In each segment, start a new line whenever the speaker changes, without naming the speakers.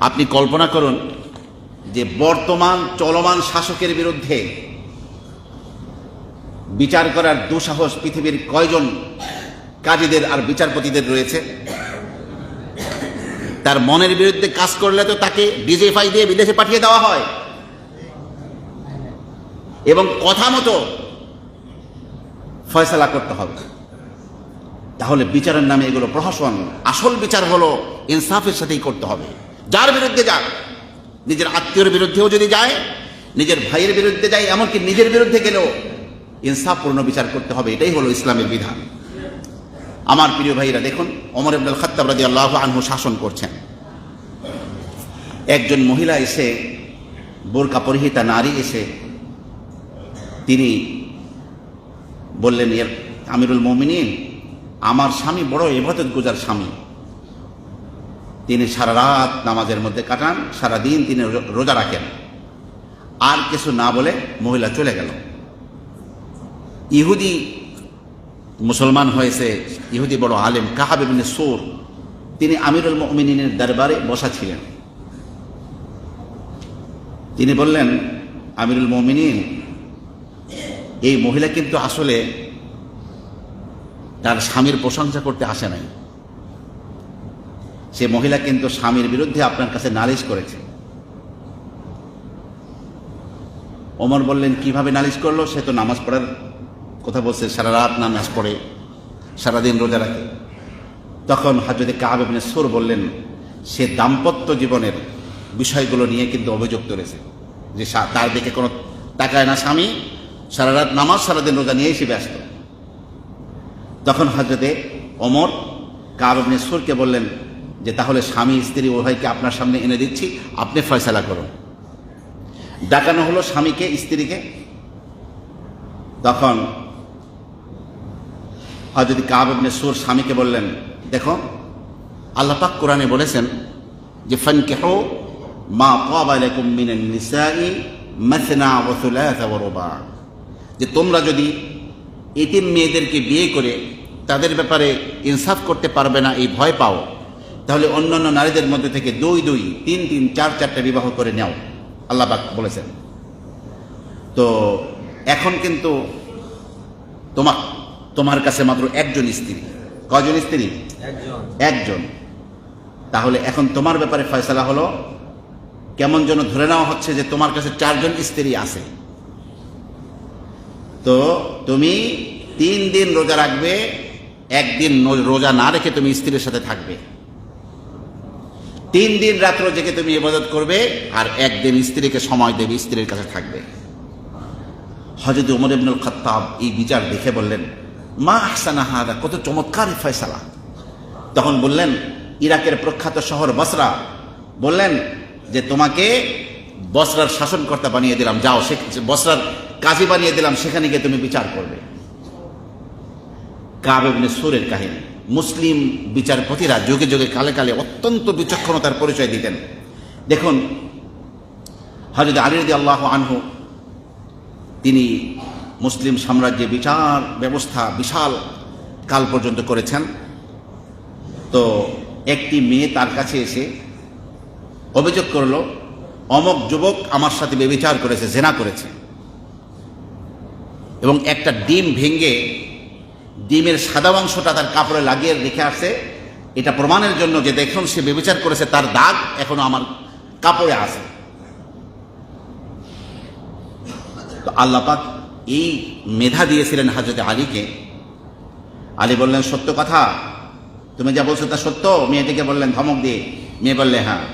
আপনি কল্পনা করুন যে বর্তমান চলমান শাসকের বিরুদ্ধে বিচার করার দুঃসাহস পৃথিবীর কয়জন কাজীদের আর বিচারপতিদের রয়েছে? তার মনের বিরুদ্ধে কাজ করলে তো তাকে ডিজিফাই দিয়ে বিদেশে পাঠিয়ে দেওয়া হয়। এবং কথা মতো ফয়সলা করতে হবে। তাহলে বিচারের নামে এগুলো প্রহসন। আসল বিচার হলো ইনসাফের সাথেই করতে হবে। যার বিরুদ্ধে যাক। নিজের আত্মীয়র বিরুদ্ধেও যদি যায়, নিজের ভাইয়ের বিরুদ্ধে যায়, এমনকি নিজের বিরুদ্ধে গেলেও ইনসাফপূর্ণ বিচার করতে হবে, এটাই হলো ইসলামের বিধান। আমার প্রিয় ভাইরা, দেখুন অমর আব্দুল খত্তাব রাজি আল্লাহ আনহু শাসন করছেন। একজন মহিলা এসে, বোরকা পরিহিতা নারী এসে, তিনি বললেন, এর আমিরুল মমিনিন, আমার স্বামী বড় এবাদত গুজার স্বামী। তিনি সারা রাত নামাজের মধ্যে কাটান, সারা দিন তিনি রোজা রাখেন। আর কিছু না বলে মহিলা চলে গেল। ইহুদি মুসলমান হয়েছে, ইহুদি বড় আলেম কাহাব ইবনে সোর। তিনি আমিরুল মমিনের দরবারে বসা ছিলেন। তিনি বললেন, আমিরুল মমিনিন, এই মহিলা কিন্তু আসলে তার স্বামীর প্রশংসা করতে আসে নাই। সে মহিলা কিন্তু স্বামীর বিরুদ্ধে আপনার কাছে নালিশ করেছে। ওমর বললেন, কীভাবে নালিশ করল? সে তো নামাজ পড়ার কথা বলছে, সারা রাত নামাজ পড়ে, সারাদিন রোজা রাখে। তখন হাজরতে কাহাবিনে সুর বললেন, সে দাম্পত্য জীবনের বিষয়গুলো নিয়ে কিন্তু অভিযোগ তুলেছে, যে তার দিকে কোনো তাকায় না স্বামী, সারা রাত নামাজ, সারাদিন রোজা নিয়েই সে ব্যস্ত। তখন হজরতে অমর কাহাব কাবিনে সুরকে বললেন যে তাহলে স্বামী, স্ত্রী উভয়কে আপনার সামনে এনে দিচ্ছি, আপনি ফয়সালা করুন। ডাকানো হলো স্বামীকে, স্ত্রীকে। তখন হজরত কাবিনে সুর স্বামীকে বললেন, দেখো, আল্লাহ পাক কোরআনে বলেছেন যে মা ওয়া থুলাথা ওয়া রুবা। যে তোমরা যদি এতিম মেয়েদেরকে বিয়ে করে তাদের ব্যাপারে ইনসাফ করতে পারবে না, এই ভয় পাও তাহলে অন্যান্য নারীদের মধ্যে থেকে দুই দুই তিন তিন চার চারটা বিবাহ করে নাও। আল্লাহ পাক বলেছেন। তো এখন কিন্তু তোমার তোমার কাছে মাত্র একজন স্ত্রী। কজন স্ত্রী?
একজন।
একজন। তাহলে এখন তোমার ব্যাপারে ফয়সলা হলো কেমন যেন ধরে নেওয়া হচ্ছে যে তোমার কাছে চারজন স্ত্রী আছে। তো তুমি তিন দিন রোজা রাখবে একদিন রোজা না রেখে তুমি স্ত্রীর সাথে থাকবে। তিন দিন রাত্র জেগে তুমি ইবাদত করবে, আর একদিন স্ত্রীকে সময় দেবে, স্ত্রীর কাছে থাকবে। হজরত উমর ইবনুল খত্তাব এই বিচার দেখে বললেন, মা আহসানা হাদা, কত চমৎকার ফয়সালা। তখন বললেন, ইরাকের প্রখ্যাত শহর বসরা। বললেন যে, তোমাকে বসরার শাসনকর্তা বানিয়ে দিলাম, যাও সে, বসরার কাজী বানিয়ে দিলাম, সেখানে গিয়ে তুমি বিচার করবে। কাবেবনে সুরের কাহিনী। মুসলিম বিচারপতিরা যুগে যুগে, কালে কালে অত্যন্ত বিচক্ষণতার পরিচয় দিতেন। দেখুন হজরত আলিরদি আল্লাহ আনহু, তিনি মুসলিম সাম্রাজ্যে বিচার ব্যবস্থা বিশাল কাল পর্যন্ত করেছেন। তো একটি মেয়ে তার কাছে এসে অভিযোগ করল, অমক যুবক আমার সাথে বেবিচার করেছে, জেনা করেছে। এবং একটা ডিম ভেঙে ডিমের সাদা অংশটা তার কাপড়ে লাগিয়ে রেখে আসছে এটা প্রমাণের জন্য যে দেখুন, সে বিবেচার করেছে তার দাগ এখনও আমার কাপড়ে আছে। আল্লাপাক এই মেধা দিয়েছিলেন হাজরতে আলীকে। আলী বললেন, সত্য কথা? তুমি যা বলছো তা সত্য? মেয়েটিকে বললেন, ধমক দিয়ে। মেয়ে বললে হ্যাঁ।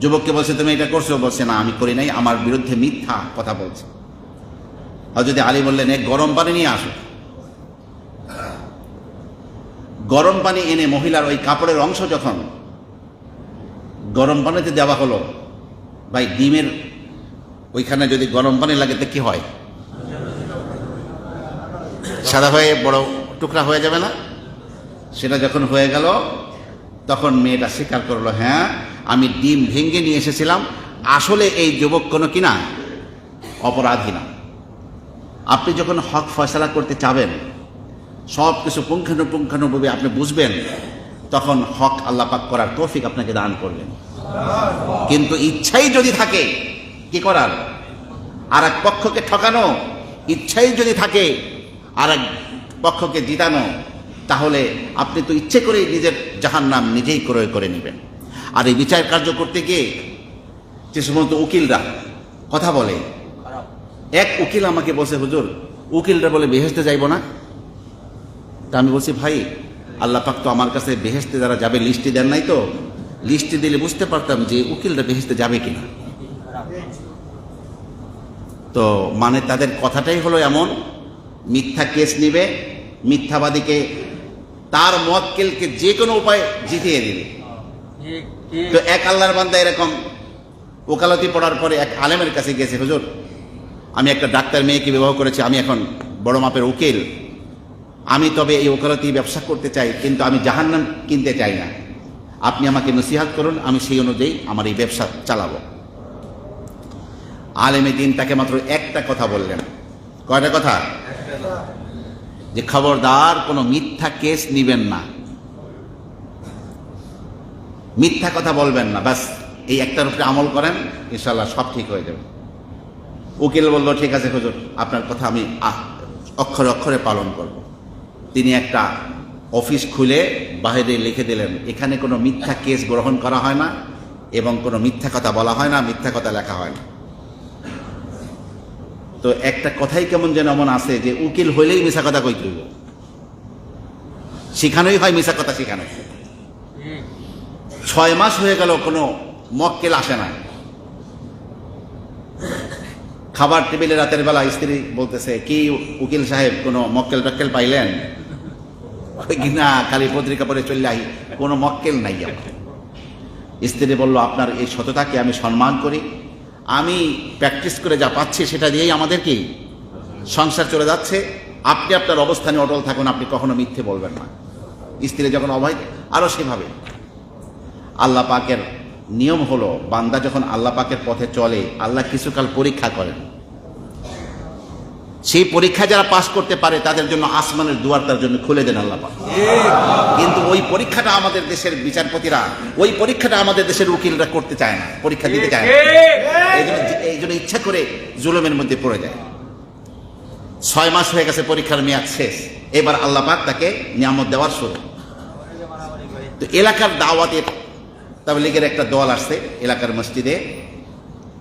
যুবককে বলছে, তুমি এটা করছ? বলছে, না, আমি করি নাই, আমার বিরুদ্ধে মিথ্যা কথা বলছে। হজরতে আলী বললেন এক গরম পানি নিয়ে আসো। গরম পানি এনে মহিলার ওই কাপড়ের অংশ যখন গরম পানিতে দেওয়া হলো, ভাই, ডিমের ওইখানে যদি গরম পানি লাগে তো কি হয়? সাদা হয়ে বড় টুকরা হয়ে যাবে না? সেটা যখন হয়ে গেল, তখন মেয়েটা স্বীকার করল হ্যাঁ আমি ডিম ভেঙে নিয়ে এসেছিলাম। আসলে এই যুবক কোনো কিনা অপরাধী না। আপনি যখন হক ফয়সলা করতে চাবেন সব কিছু পুঙ্খানুপুঙ্খানুভাবে আপনি বুঝবেন, তখন হক আল্লাহ পাক করার তৌফিক আপনাকে দান করবেন। কিন্তু ইচ্ছাই যদি থাকে, কি করার? আর এক পক্ষকে ঠকানো, ইচ্ছাই যদি থাকে আর এক পক্ষকে জিতানো, তাহলে আপনি তো ইচ্ছে করেই নিজের জাহান নাম নিজেই ক্রয় করে নেবেন। আর এই বিচার কার্য করতে গিয়ে যে সমস্ত উকিলরা কথা বলে, এক উকিল আমাকে বলছে, হুজুর, উকিলরা বলে বেহেস্তে যাইব না? তা আমি বলছি, ভাই, আল্লাহ পাক তো আমার কাছে বেহেস্তে যারা যাবে লিস্টে দেন নাই তো? লিস্টে দিলে বুঝতে পারতাম যে উকিলরা বেহেস্তে যাবে কিনা। তো মানে তাদের কথাটাই হলো এমন, মিথ্যা কেস নিবে, মিথ্যাবাদীকে তার মক্কেলকে যে কোনো উপায় জিতিয়ে দিবে। তো এক আল্লাহর বান্দা এরকম ওকালতি পড়ার পরে এক আলেমের কাছে গেছে, হুজুর, আমি একটা ডাক্তার মেয়েকে বিবাহ করেছি, আমি এখন বড় মাপের উকিল। আমি তবে এই ওকালতি ব্যবসা করতে চাই, কিন্তু আমি জাহান্নাম কিনতে চাই না। আপনি আমাকে নসিহাত করুন, আমি সেই অনুযায়ী আমার এই ব্যবসা চালাবো। আলেমে দিন তাকে মাত্র একটা কথা বললেন। কয়টা কথা? যে খবরদার কোনো মিথ্যা কেস নিবেন না। মিথ্যা কথা বলবেন না, ব্যাস, এই একটার উপরে আমল করেন ইনশাল্লাহ সব ঠিক হয়ে যাবে। উকিল বলল, ঠিক আছে হুজুর, আপনার কথা আমি অক্ষরে অক্ষরে পালন করব। তিনি একটা অফিস খুলে বাইরে লিখে দিলেন, এখানে কোনো মিথ্যা কেস গ্রহণ করা হয় না এবং কোনো মিথ্যা কথা বলা হয় না, মিথ্যা কথা লেখা হয় না। তো একটা কথাই কেমন যেন এমন আছে যে, উকিল হইলেই মিশা কথা কই তুইব শিখানোই হয় মিশা কথা শিখানো। ছয় মাস হয়ে গেল, কোনো মক্কেল আসে না খাবার টেবিলে রাতের বেলা স্ত্রী বলতেছে, কি উকিল সাহেব, কোনো মক্কেল টক্কেল পাইলেন? কি না, খালি পত্রিকা পরে চলে আই, কোনো মক্কেল নাই আমার। স্ত্রী বলল, আপনার এই সততাকে আমি সম্মান করি। আমি প্র্যাকটিস করে যা পাচ্ছি সেটা দিয়েই আমাদের কি সংসার চলে যাচ্ছে। আপনি আপনার অবস্থানে অটল থাকুন, আপনি কখনো মিথ্যে বলবেন না। স্ত্রী যখন অভয় আরও সেভাবে। আল্লাহ পাকের নিয়ম হলো, বান্দা যখন আল্লাহ পাকের পথে চলে, আল্লাহ কিছুকাল পরীক্ষা করেন। সেই পরীক্ষা যারা পাশ করতে পারে, তাদের জন্য আসমানের দুয়ার তার জন্য খুলে দেন আল্লাহ কিন্তু ওই পরীক্ষাটা আমাদের দেশের বিচারপতিরা, ওই পরীক্ষাটা আমাদের দেশের উকিলরা করতে চায় না, পরীক্ষা দিতে চায় না। এই জন্য ইচ্ছা করে জুলুমের মধ্যে পড়ে যায়। ছয় মাস হয়ে গেছে পরীক্ষার মেয়াদ শেষ। এবার আল্লাহ পাক তাকে নিয়ামত দেওয়ার শুরু। তো এলাকার দাওয়াতের তাবলিগের একটা দল আসছে, এলাকার মসজিদে।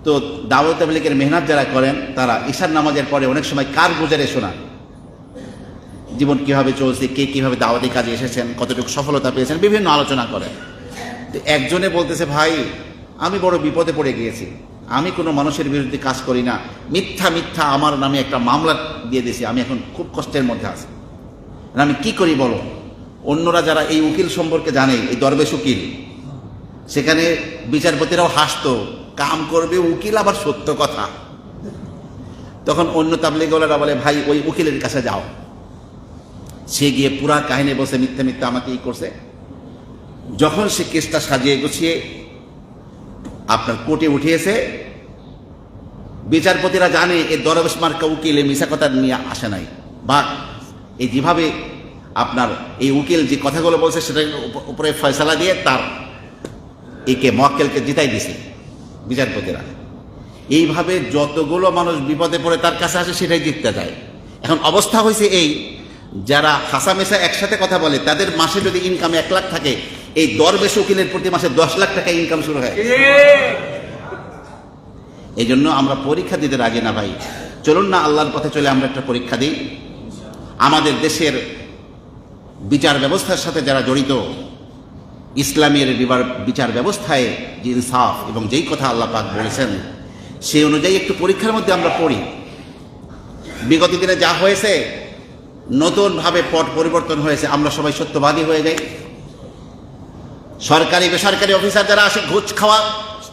তো দাওয়াত তাবলিগের মেহনত যারা করেন, তারা ঈশার নামাজের পরে অনেক সময় কার গুজারে শোনান জীবন কীভাবে চলছে, কে কীভাবে দাওয়াতি কাজে এসেছেন, কতটুকু সফলতা পেয়েছেন, বিভিন্ন আলোচনা করেন। তো একজনে বলতেছে, ভাই, আমি বড় বিপদে পড়ে গিয়েছি। আমি কোনো মানুষের বিরুদ্ধে কাজ করি না। মিথ্যা মিথ্যা আমার নামে একটা মামলা দিয়ে দিয়েছি। আমি এখন খুব কষ্টের মধ্যে আছি। আমি কি করি বলো? অন্যরা যারা এই উকিল সম্পর্কে জানে, এই দরবেশ উকিল, সেখানে বিচারপতিরাও হাসতো। কাম করবে উকিল আবার সত্য কথা। তখন অন্য তাবলিগলারা বলে, ভাই, ওই উকিলের কাছে যাও। সে গিয়ে পুরা কাহিনী বসে মিথ্যা মিথ্যা, আমাকে ই করছে। যখন সে কেসটা সাজিয়ে গুছিয়ে আপনার কোর্টে উঠিয়েছে, বিচারপতিরা জানে এ দরবেশ মার্কা উকিল মিশা কথা নিয়ে আসে নাই। বা এই যেভাবে আপনার এই উকিল যে কথাগুলো বলছে উপ- উপরে ফয়সালা দিয়ে তার একে মক্কেলকে জিতাই দিছে। বিচারপতিরা। এইভাবে যতগুলো মানুষ বিপদে পড়ে তার কাছে আসে সেটাই জিততে যায় এখন অবস্থা হয়েছে এই, যারা হাসামেশা একসাথে কথা বলে, তাদের মাসে যদি ইনকাম এক লাখ থাকে, এই দরবেশ উকিলের প্রতি মাসে দশ লাখ টাকা ইনকাম শুরু হয়। এই জন্য আমরা পরীক্ষা দিতে রাজি না ভাই। চলুন না, আল্লাহর পথে চলে আমরা একটা পরীক্ষা দিই। আমাদের দেশের বিচার ব্যবস্থার সাথে যারা জড়িত ইসলামের বিচার ব্যবস্থায় যে ইনসাফ এবং যেই কথা আল্লাহ পাক বলেছেন, সেই অনুযায়ী একটু পরীক্ষার মধ্যে আমরা পড়ি। বিগত দিনে যা হয়েছে, নতুনভাবে পট পরিবর্তন হয়েছে, আমরা সবাই সত্যবাদী হয়ে যাই। সরকারি, বেসরকারি অফিসার যারা আসে, ঘুষ খাওয়া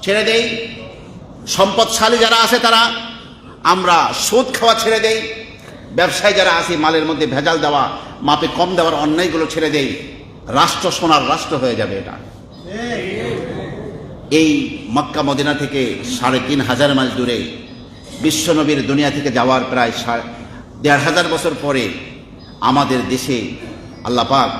ছেড়ে দেই। সম্পদশালী যারা আছে তারা আমরা সুদ খাওয়া ছেড়ে দেই। ব্যবসায়ী যারা আছে মালের মধ্যে ভেজাল দেওয়া, মাপে কম দেওয়ার অন্যায়গুলো ছেড়ে দেই। রাষ্ট্র সোনার রাষ্ট্র হয়ে যাবে এটা। এই মক্কা মদিনা থেকে সাড়ে তিন হাজার মাইল দূরে বিশ্বনবীর দুনিয়া থেকে যাওয়ার প্রায় দেড় হাজার বছর পরে আমাদের দেশে আল্লাহ পাক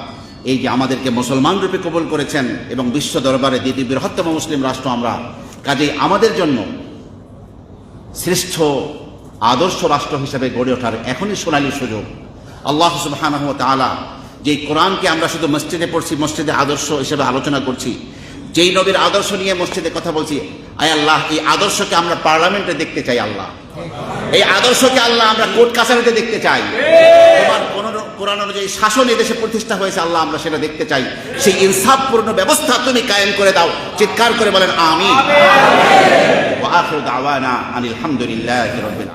এই যে আমাদেরকে মুসলমান রূপে কবল করেছেন এবং বিশ্ব দরবারে দ্বিতীয় বৃহত্তম মুসলিম রাষ্ট্র আমরা, কাজেই আমাদের জন্য শ্রেষ্ঠ আদর্শ রাষ্ট্র হিসেবে গড়ে ওঠার এখনই সোনালী সুযোগ। আল্লাহ সুবহানাহ ওয়া তাআলা যে কোরআনকে আমরা শুধু মসজিদে পড়ছি মসজিদে আদর্শ হিসেবে আলোচনা করছি যেই নবীর আদর্শ নিয়ে মসজিদে কথা বলছি আয় আল্লাহ এই আদর্শকে আমরা পার্লামেন্টে দেখতে চাই আল্লাহ। এই আদর্শকে আল্লাহ আমরা কোর্ট কাছারিতে দেখতে চাই। তোমার কোন কোরআন অনুযায়ী শাসন এদেশে প্রতিষ্ঠা হয়েছে আল্লাহ আমরা সেটা দেখতে চাই। সেই ইনসাফপূর্ণ ব্যবস্থা তুমি কায়েম করে দাও চিৎকার করে বলেন ওয়া আনিল হামদুলিল্লাহি রাব্বিল